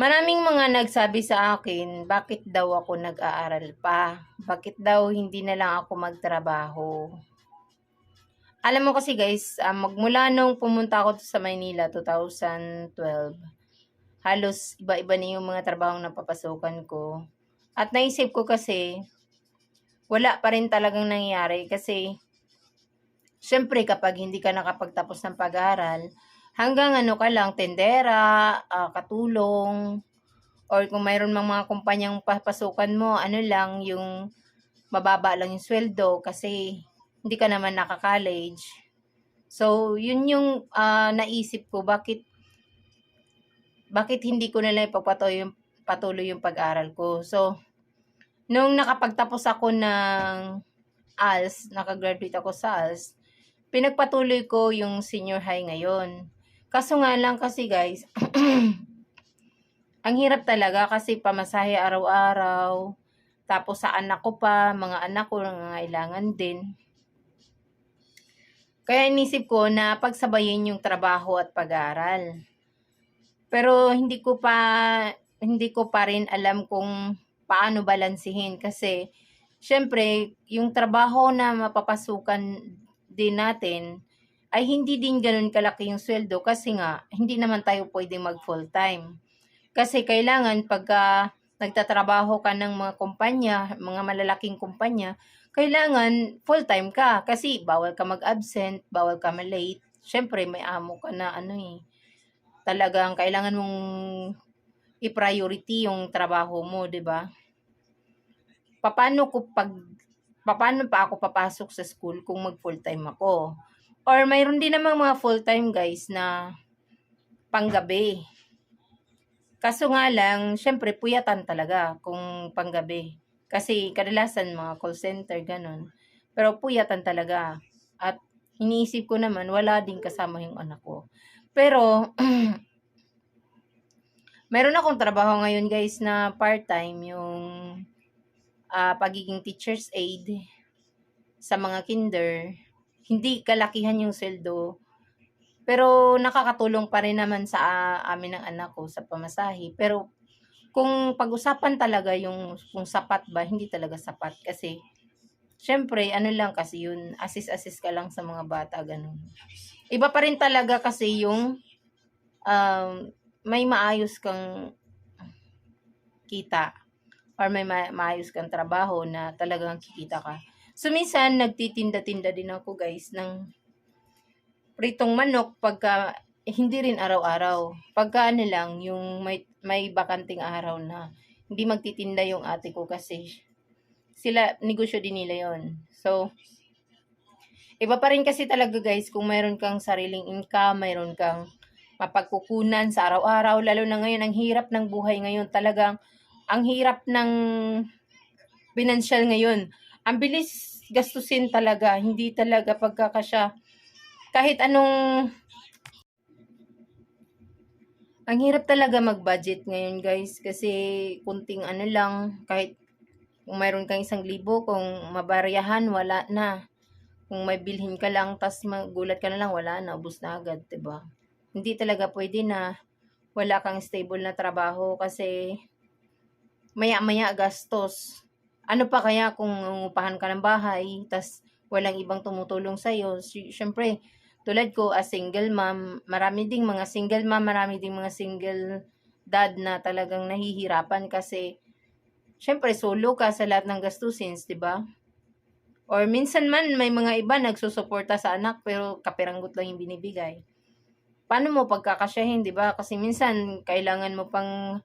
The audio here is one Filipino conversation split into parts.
Maraming mga nagsabi sa akin, bakit daw ako nag-aaral pa? Bakit daw hindi na lang ako magtrabaho? Alam mo kasi guys, ah, magmula nung pumunta ako sa Maynila 2012, halos iba-iba na yung mga trabahong napapasukan ko. At naisip ko kasi, wala pa rin talagang nangyayari kasi, syempre kapag hindi ka nakapagtapos ng pag-aaral, hanggang ano ka lang, tendera, ah, katulong, or kung mayroon mang mga kumpanyang papasukan mo, ano lang, yung mababa lang yung sweldo kasi hindi ka naman naka-college. So, yun yung ah, naisip ko, bakit bakit hindi ko nila ipagpatuloy yung, patuloy yung pag-aral ko. So, nung nakapagtapos ako ng ALS, nakagraduate ako sa ALS, pinagpatuloy ko yung senior high ngayon. Kaso nga lang kasi guys, ang hirap talaga kasi pamasahe araw-araw, tapos sa anak ko pa, mga anak ko nangangailangan din. Kaya inisip ko na pagsabayin yung trabaho at pag-aaral. Pero hindi ko pa hindi ko pa rin alam kung paano balansihin kasi syempre yung trabaho na mapapasukan din natin ay hindi din ganun kalaki yung sweldo kasi nga hindi naman tayo pwedeng mag full time. Kasi kailangan pagka nagtatrabaho ka ng mga kumpanya, mga malalaking kumpanya, kailangan full-time ka kasi bawal ka mag-absent, bawal ka ma-late. Siyempre, may amo ka na ano eh. Talagang kailangan mong i-priority yung trabaho mo, 'di ba? Paano ko pag paano pa ako papasok sa school kung mag full-time ako? Or mayroon din namang mga full-time guys na panggabi. Kaso nga lang, syempre puyatan talaga kung panggabi. Kasi kadalasan mga call center, ganun. Pero puyatan talaga. At iniisip ko naman, wala din kasama yung anak ko. Pero, meron akong trabaho ngayon guys na part-time yung ah, pagiging teacher's aid sa mga kinder. Hindi kalakihan yung sweldo. Pero nakakatulong pa rin naman sa ah, amin ng anak ko sa pamasahe. Pero kung pag-usapan talaga yung kung sapat ba, hindi talaga sapat kasi syempre ano lang kasi yun, assist-assist ka lang sa mga bata ganun. Iba pa rin talaga kasi yung um, may maayos kang kita or may ma- maayos kang trabaho na talagang kikita ka. So minsan nagtitinda-tinda din ako guys ng pritong manok pagka hindi rin araw-araw. Pagka ano lang, yung may, may bakanting araw na hindi magtitinda yung ate ko kasi sila, negosyo din nila yon So, iba pa rin kasi talaga guys kung mayroon kang sariling income, mayroon kang mapagkukunan sa araw-araw, lalo na ngayon, ang hirap ng buhay ngayon. Talagang, ang hirap ng financial ngayon. Ang bilis gastusin talaga, hindi talaga pagkakasya. Kahit anong ang hirap talaga mag-budget ngayon guys kasi kunting ano lang kahit kung mayroon kang isang libo kung mabaryahan wala na. Kung may bilhin ka lang tas magulat ka na lang wala na ubos na agad 'di ba hindi talaga pwede na wala kang stable na trabaho kasi maya-maya gastos ano pa kaya kung upahan ka ng bahay tas walang ibang tumutulong sa iyo syempre tulad ko as single mom, marami ding mga single mom, marami ding mga single dad na talagang nahihirapan kasi syempre solo ka sa lahat ng gastusin, 'di ba? Or minsan man may mga iba nagsusuporta sa anak pero kapiranggot lang yung binibigay. Paano mo pagkakasyahin, 'di ba? Kasi minsan kailangan mo pang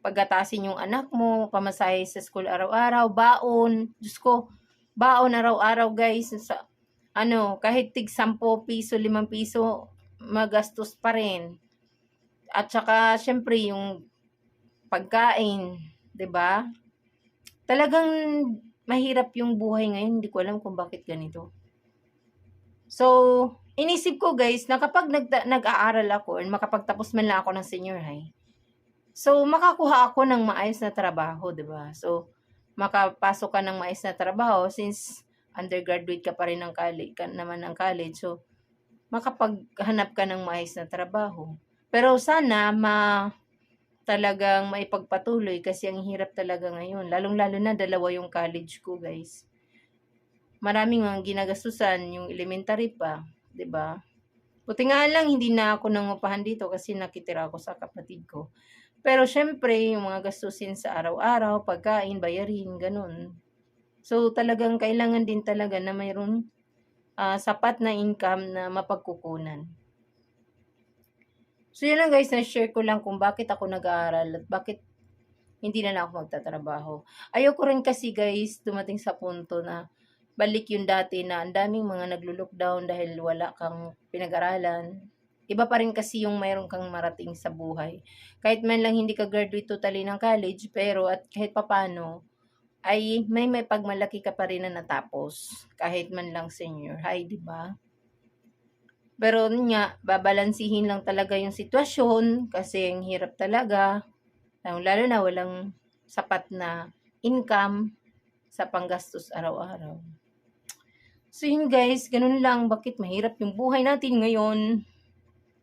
pagatasin yung anak mo, pamasahe sa school araw-araw, baon. Diyos ko, baon araw-araw guys. Sa, ano, kahit tig 10 piso, 5 piso, magastos pa rin. At saka, syempre, yung pagkain, 'di ba? Talagang mahirap yung buhay ngayon, hindi ko alam kung bakit ganito. So, inisip ko guys, na kapag nag nag-aaral ako, or makapagtapos man lang ako ng senior high, so, makakuha ako ng maayos na trabaho, 'di ba? So, makapasok ka ng maayos na trabaho since undergraduate ka pa rin ng college, ka naman ng college. So, makapaghanap ka ng maayos na trabaho. Pero sana, ma talagang maipagpatuloy kasi ang hirap talaga ngayon. Lalong-lalo na dalawa yung college ko, guys. Maraming mga ginagastusan, yung elementary pa, 'di ba? Buti nga lang hindi na ako nangupahan dito kasi nakitira ako sa kapatid ko. Pero syempre, yung mga gastusin sa araw-araw, pagkain, bayarin, ganun. So talagang kailangan din talaga na mayroon ah, sapat na income na mapagkukunan. So yun lang guys, na-share ko lang kung bakit ako nag-aaral at bakit hindi na lang ako magtatrabaho. Ayoko rin kasi guys, dumating sa punto na balik yung dati na ang daming mga naglo-lockdown dahil wala kang pinag-aralan. Iba pa rin kasi yung mayroon kang marating sa buhay. Kahit man lang hindi ka graduate totally ng college, pero at kahit papano, ay may may pagmalaki ka pa rin na natapos. Kahit man lang senior high, di ba? Pero nga, babalansihin lang talaga yung sitwasyon kasi ang hirap talaga. Lalo na walang sapat na income sa panggastos araw-araw. So yun guys, ganun lang. Bakit mahirap yung buhay natin ngayon?